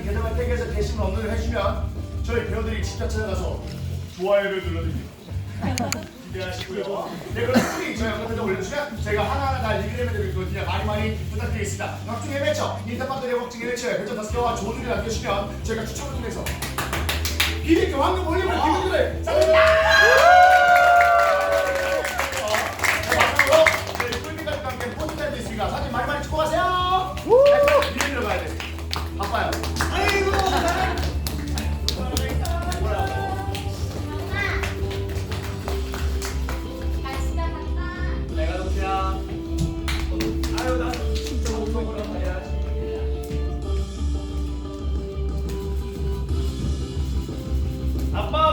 그 계정을 택해서 게시물 업로드 해주면 저희 배우들이 직접 찾아가서 좋아요를 눌러드립니다. 기대하시고요. 네, 그럼 후기 저희 영상편도 올려주시면 저희가 하나하나 다 리뷰를 해드리고 있거든요. 많이 많이 부탁드리겠습니다. 각종 예매처, 인터파크 대복증 예매처, 별점 다섯 개와 좋은 의견 남겨주시면 저희가 추첨을 통해서 비비큐 황금 올리면 기분들을 짜증나! 아빠!